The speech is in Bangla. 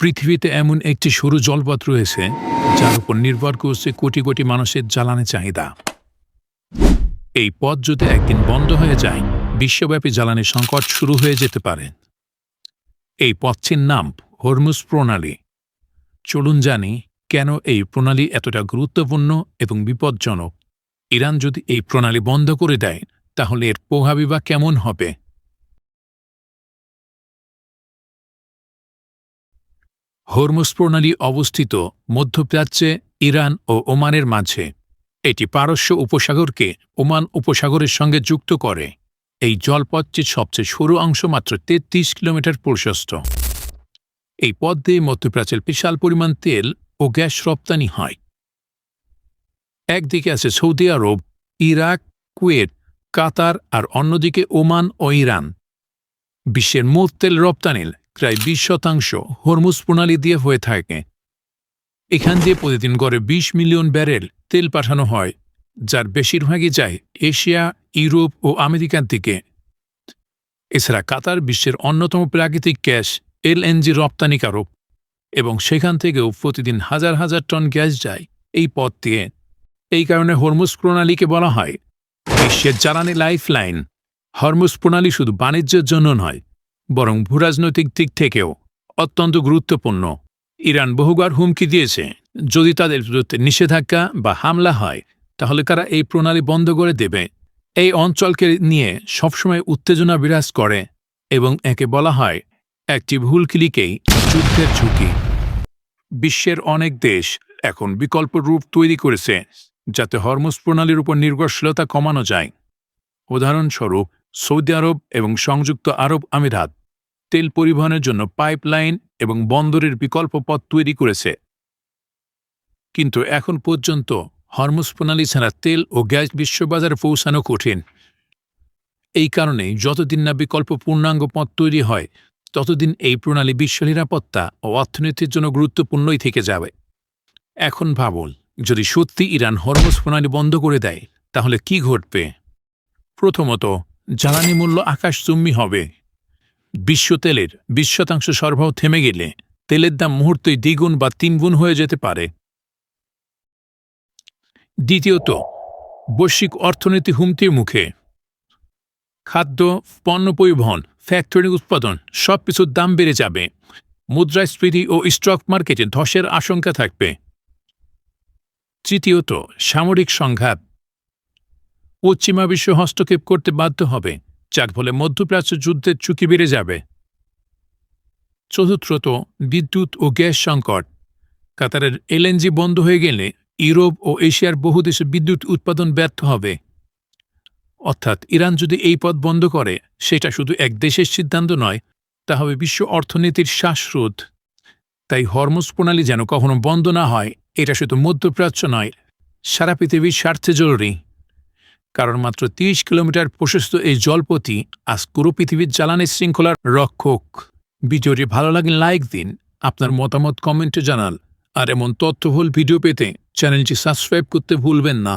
পৃথিবীতে এমন একটি সরু জলপথ রয়েছে, যার উপর নির্ভর করছে কোটি কোটি মানুষের জ্বালানি চাহিদা। এই পথ যদি একদিন বন্ধ হয়ে যায়, বিশ্বব্যাপী জ্বালানি সংকট শুরু হয়ে যেতে পারে। এই পথটির নাম হরমুজ প্রণালী। চলুন জানি, কেন এই প্রণালী এতটা গুরুত্বপূর্ণ এবং বিপজ্জনক? ইরান যদি এই প্রণালী বন্ধ করে দেয়, তাহলে এর প্রভাবই বা কেমন হবে? হরমুজ প্রণালী অবস্থিত মধ্যপ্রাচ্যে ইরান ও ওমানের মাঝে। এটি পারস্য উপসাগরকে ওমান উপসাগরের সঙ্গে যুক্ত করে। এই জলপথটির সবচেয়ে সরু অংশ মাত্র তেত্রিশ কিলোমিটার প্রশস্ত। এই পথ দিয়ে মধ্যপ্রাচ্যের বিশাল পরিমাণ তেল ও গ্যাস রপ্তানি হয়। একদিকে আছে Saudi Arab, Iraq, Kuwait, Qatar আর অন্যদিকে ওমান ও ইরান। বিশ্বের মোট তেল রপ্তানির প্রায় বিশ শতাংশ হরমুজ প্রণালী দিয়ে হয়ে থাকে। এখান দিয়ে প্রতিদিন গড়ে ২০ মিলিয়ন ব্যারেল তেল পাঠানো হয়, যার বেশিরভাগই যায় এশিয়া, ইউরোপ ও আমেরিকার দিকে। এছাড়া কাতার বিশ্বের অন্যতম প্রাকৃতিক গ্যাস এলএনজি রপ্তানিকারক এবং সেখান থেকেও প্রতিদিন হাজার হাজার টন গ্যাস যায় এই পথ দিয়ে। এই কারণে হরমুজ প্রণালীকে বলা হয় বিশ্বের জ্বালানি লাইফ লাইন হরমুজ প্রণালী শুধু বাণিজ্যের জন্য নয় বরং ভূরাজনৈতিক দিক থেকেও অত্যন্ত গুরুত্বপূর্ণ। ইরান বহুবার হুমকি দিয়েছে, যদি তাদের বিরুদ্ধে নিষেধাজ্ঞা বা হামলা হয়, তাহলে তারা এই প্রণালী বন্ধ করে দেবে? এই অঞ্চলকে নিয়ে সবসময় উত্তেজনা বিরাজ করে এবং একে বলা হয় একটি ভুল ক্লিকেই যুদ্ধের ঝুঁকি। বিশ্বের অনেক দেশ এখন বিকল্প রূপ তৈরি করেছে, যাতে হরমোস প্রণালীর উপর নির্ভরশীলতা কমানো যায়। উদাহরণস্বরূপ সৌদি আরব এবং সংযুক্ত আরব আমিরাত তেল পরিবহনের জন্য পাইপলাইন এবং বন্দরের বিকল্প পথ তৈরি করেছে। কিন্তু এখন পর্যন্ত হরমুজ প্রণালী ছাড়া তেল ও গ্যাস বিশ্ববাজারে পৌঁছানো কঠিন। এই কারণে যতদিন না বিকল্প পূর্ণাঙ্গ পথ তৈরি হয়, ততদিন এই প্রণালী বিশ্ব নিরাপত্তা ও অর্থনীতির জন্য গুরুত্বপূর্ণই থেকে যাবে। এখন ভাবুন, যদি সত্যি ইরান হরমুজ প্রণালী বন্ধ করে দেয়, তাহলে কি ঘটবে? প্রথমত, জ্বালানি মূল্য আকাশচুম্বী হবে। বিশ্ব তেলের বিশ শতাংশ সরবরাহ থেমে গেলে তেলের দাম মুহূর্তেই দ্বিগুণ বা তিনগুণ হয়ে যেতে পারে। দ্বিতীয়ত, বৈশ্বিক অর্থনীতি হুমতির মুখে। খাদ্য, পণ্য পরিবহন, ফ্যাক্টরি উৎপাদন সব কিছুর দাম বেড়ে যাবে। মুদ্রাস্ফীতি ও স্টক মার্কেটে ধসের আশঙ্কা থাকবে। তৃতীয়ত, সামরিক সংঘাত। পশ্চিমা বিশ্ব হস্তক্ষেপ করতে বাধ্য হবে। যার ফলে মধ্যপ্রাচ্য যুদ্ধের ঝুঁকি বেড়ে যাবে। চতুর্থত, বিদ্যুৎ ও গ্যাস সংকট। কাতারের এলএনজি বন্ধ হয়ে গেলে ইউরোপ ও এশিয়ার বহু দেশে বিদ্যুৎ উৎপাদন ব্যর্থ হবে। অর্থাৎ ইরান যদি এই পথ বন্ধ করে, সেটা শুধু এক দেশের সিদ্ধান্ত নয়, তা হবে বিশ্ব অর্থনীতির শ্বাসরোধ। তাই হরমোজ প্রণালী যেন কখনো বন্ধ না হয়, এটা শুধু মধ্যপ্রাচ্য নয়, সারা পৃথিবীর স্বার্থে জরুরি। কারণ মাত্র তিরিশ কিলোমিটার প্রশস্ত এই জলপথই আজ পুরো পৃথিবীর জ্বালানি শৃঙ্খলার রক্ষক। ভিডিওটি ভালো লাগে লাইক দিন, আপনার মতামত কমেন্টে জানাল আর এমন তথ্যবহুল ভিডিও পেতে চ্যানেলটি সাবস্ক্রাইব করতে ভুলবেন না।